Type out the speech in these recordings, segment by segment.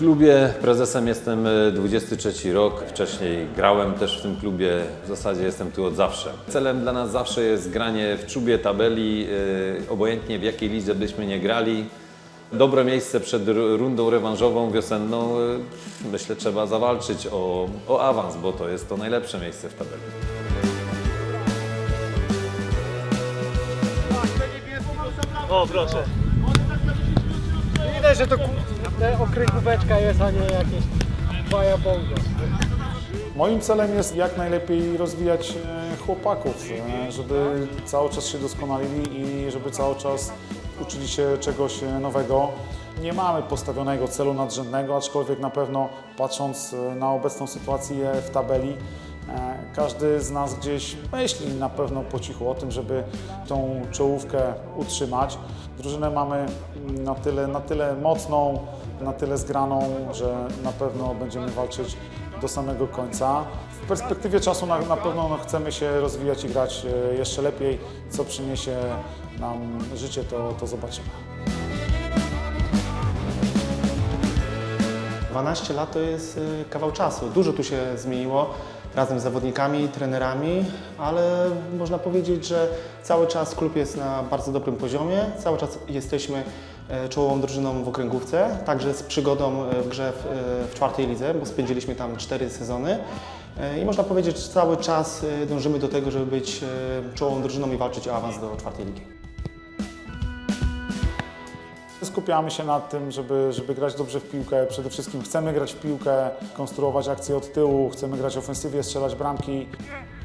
klubie prezesem jestem e, 23 rok. Wcześniej grałem też w tym klubie. W zasadzie jestem tu od zawsze. Celem dla nas zawsze jest granie w czubie tabeli, e, obojętnie w jakiej lidze byśmy nie grali. Dobre miejsce przed rundą rewanżową wiosenną. e, Myślę, trzeba zawalczyć o, o awans, bo to jest to najlepsze miejsce w tabeli. O, proszę. Widać, że to okręgóweczka jest, a nie jakieś baja bongo. Moim celem jest jak najlepiej rozwijać e, chłopaków, e, żeby cały czas się doskonalili i żeby cały czas uczyli się czegoś e, nowego. Nie mamy postawionego celu nadrzędnego, aczkolwiek na pewno patrząc na obecną sytuację w tabeli, każdy z nas gdzieś myśli na pewno po cichu o tym, żeby tą czołówkę utrzymać. Drużynę mamy mm, na tyle, na tyle mocną, na tyle zgraną, że na pewno będziemy walczyć do samego końca. W perspektywie czasu na, na pewno no, chcemy się rozwijać i grać e, jeszcze lepiej. Co przyniesie nam życie, to, to zobaczymy. 12 lat to jest y, kawał czasu. Dużo tu się zmieniło razem z zawodnikami, trenerami, ale można powiedzieć, że cały czas klub jest na bardzo dobrym poziomie. Cały czas jesteśmy e, czołową drużyną w okręgówce, także z przygodą e, w grze w, e, w czwartej lidze, bo spędziliśmy tam cztery sezony. E, I można powiedzieć, że cały czas e, dążymy do tego, żeby być e, czołową drużyną i walczyć o awans do czwartej ligi. Skupiamy się na tym, żeby, żeby grać dobrze w piłkę. Przede wszystkim chcemy grać w piłkę, konstruować akcje od tyłu, chcemy grać ofensywnie, strzelać bramki.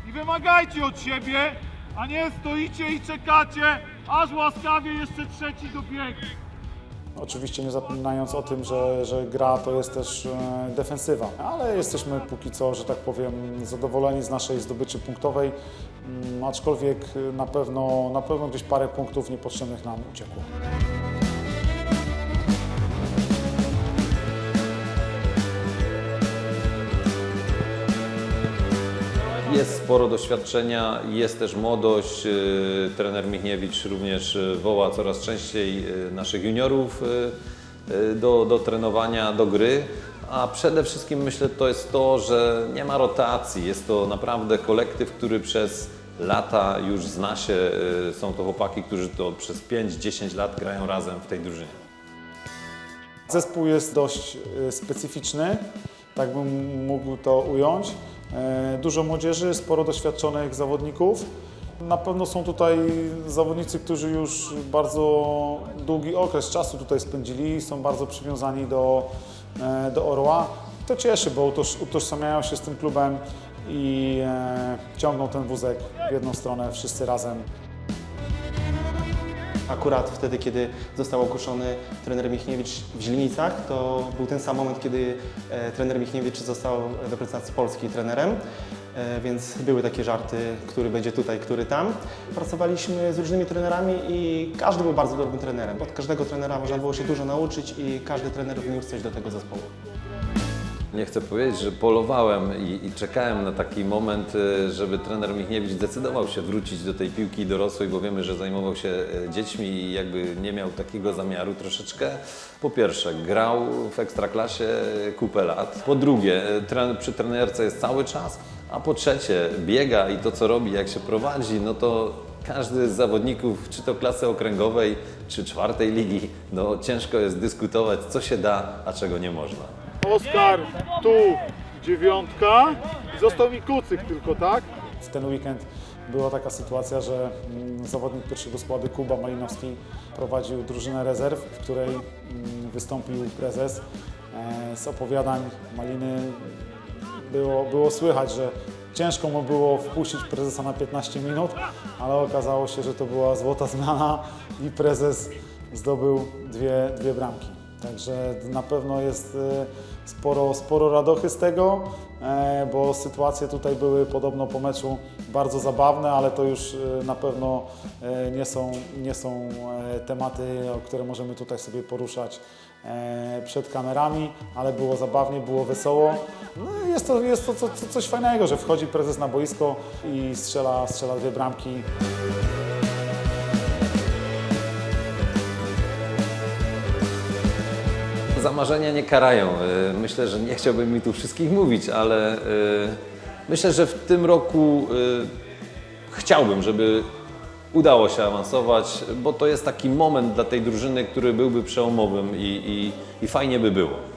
I wymagajcie od siebie, a nie stoicie i czekacie, aż łaskawie jeszcze trzeci dobiegnie. Oczywiście nie zapominając o tym, że, że gra to jest też e, defensywa, ale jesteśmy póki co, że tak powiem, zadowoleni z naszej zdobyczy punktowej, mm, aczkolwiek na pewno, na pewno gdzieś parę punktów niepotrzebnych nam uciekło. Jest sporo doświadczenia, jest też młodość. Yy, Trener Michniewicz również yy, woła coraz częściej yy, naszych juniorów do, do trenowania, do gry. A przede wszystkim myślę, to jest to, że nie ma rotacji. Jest to naprawdę kolektyw, który przez lata już zna się. Są to chłopaki, którzy to przez 5-10 lat grają razem w tej drużynie. Zespół jest dość specyficzny, tak bym mógł to ująć. E, Dużo młodzieży, sporo doświadczonych zawodników. Na pewno są tutaj zawodnicy, którzy już bardzo długi okres czasu tutaj spędzili, są bardzo przywiązani do, e, do Orła. To cieszy, bo utoż, utożsamiają się z tym klubem i e, ciągną ten wózek w jedną stronę wszyscy razem. Akurat wtedy, kiedy został ogłoszony trener Michniewicz w Źlenicach, to był ten sam moment, kiedy e, trener Michniewicz został w reprezentacji Polski trenerem, e, więc były takie żarty, który będzie tutaj, który tam. Pracowaliśmy z różnymi trenerami i każdy był bardzo dobrym trenerem. Od każdego trenera można było się dużo nauczyć i każdy trener wniósł coś do tego zespołu. Nie chcę powiedzieć, że polowałem i, i czekałem na taki moment, y, żeby trener Michniewicz zdecydował się wrócić do tej piłki dorosłej, bo wiemy, że zajmował się y, dziećmi i jakby nie miał takiego zamiaru troszeczkę. Po pierwsze, grał w Ekstraklasie kupę lat. Po drugie, y, tren, przy trenerce jest cały czas. A po trzecie, biega i to, co robi, jak się prowadzi, no to każdy z zawodników, czy to klasy okręgowej, czy czwartej ligi, no ciężko jest dyskutować, co się da, a czego nie można. Oskar, tu dziewiątka został mi kucyk tylko, tak? W ten weekend była taka sytuacja, że mm, zawodnik pierwszego składu Kuba Malinowski prowadził drużynę rezerw, w której mm, wystąpił prezes. E, Z opowiadań Maliny było, było słychać, że ciężko mu było wpuścić prezesa na 15 minut, ale okazało się, że to była złota zmiana i prezes zdobył dwie, dwie bramki. Także na pewno jest e, sporo, sporo radochy z tego, e, bo sytuacje tutaj były podobno po meczu bardzo zabawne, ale to już e, na pewno e, nie są, nie są e, tematy, które możemy tutaj sobie poruszać przed kamerami, ale było zabawnie, było wesoło. No jest to, jest to co, co, coś fajnego, że wchodzi prezes na boisko i strzela, strzela dwie bramki. Zamarzenia nie karają. Y, Myślę, że nie chciałbym mi tu wszystkich mówić, ale y, myślę, że w tym roku y, chciałbym, żeby udało się awansować, bo to jest taki moment dla tej drużyny, który byłby przełomowym i, i, i fajnie by było.